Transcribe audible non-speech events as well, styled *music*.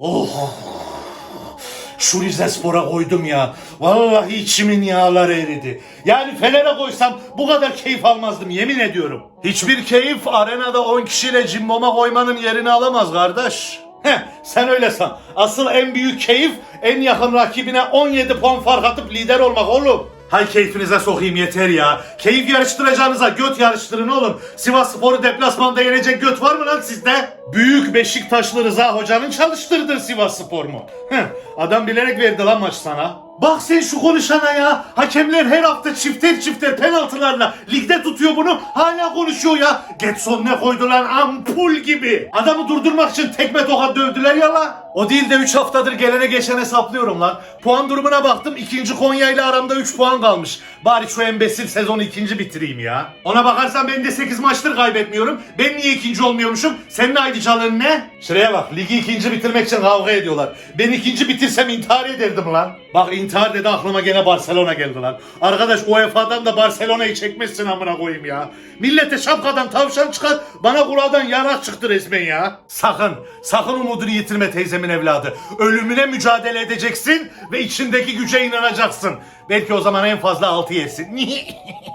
Oh. Şu Rize Spor'a koydum ya. Vallahi içimin yağları eridi. Yani Fener'e koysam bu kadar keyif almazdım yemin ediyorum. Hiçbir keyif arenada 10 kişiyle cimboma koymanın yerini alamaz kardeş. Heh, sen öyle san. Asıl en büyük keyif en yakın rakibine 17 puan fark atıp lider olmak oğlum. Hay keyfinize sokayım yeter ya. Keyif yarıştıracağınıza göt yarıştırın oğlum. Sivas Spor'u deplasmanda yenecek göt var mı lan sizde? Büyük Beşiktaşlı Rıza Hoca'nın çalıştırdığı Sivas Spor mu? Adam bilerek verdi lan maç sana. Bak sen şu konuşana ya. Hakemler her hafta çifter çifter penaltılarla ligde tutuyor bunu. Hala konuşuyor ya. Getson ne koydu lan ampul gibi. Adamı durdurmak için tekme tokat dövdüler ya la. O değil de 3 haftadır gelene geçene saplıyorum lan. Puan durumuna baktım. ikinci Konya ile aramda 3 puan kalmış. Bari şu embesil sezonu ikinci bitireyim ya. Ona bakarsan ben de 8 maçtır kaybetmiyorum. Ben niye ikinci olmuyormuşum? Senin ayrıcalığın ne? Şuraya bak. Ligi ikinci bitirmek için kavga ediyorlar. Ben ikinci bitirsem intihar ederdim lan. Bak intihar dedi aklıma gene Barcelona geldi lan. Arkadaş UEFA'dan da Barcelona'yı çekmişsin amına koyayım ya. Millete şapkadan tavşan çıkar, bana kuladan yarak çıktı resmen ya. Sakın, sakın umudunu yitirme teyzemin evladı. Ölümüne mücadele edeceksin ve içindeki güce inanacaksın. Belki o zaman en fazla altı yersin. *laughs*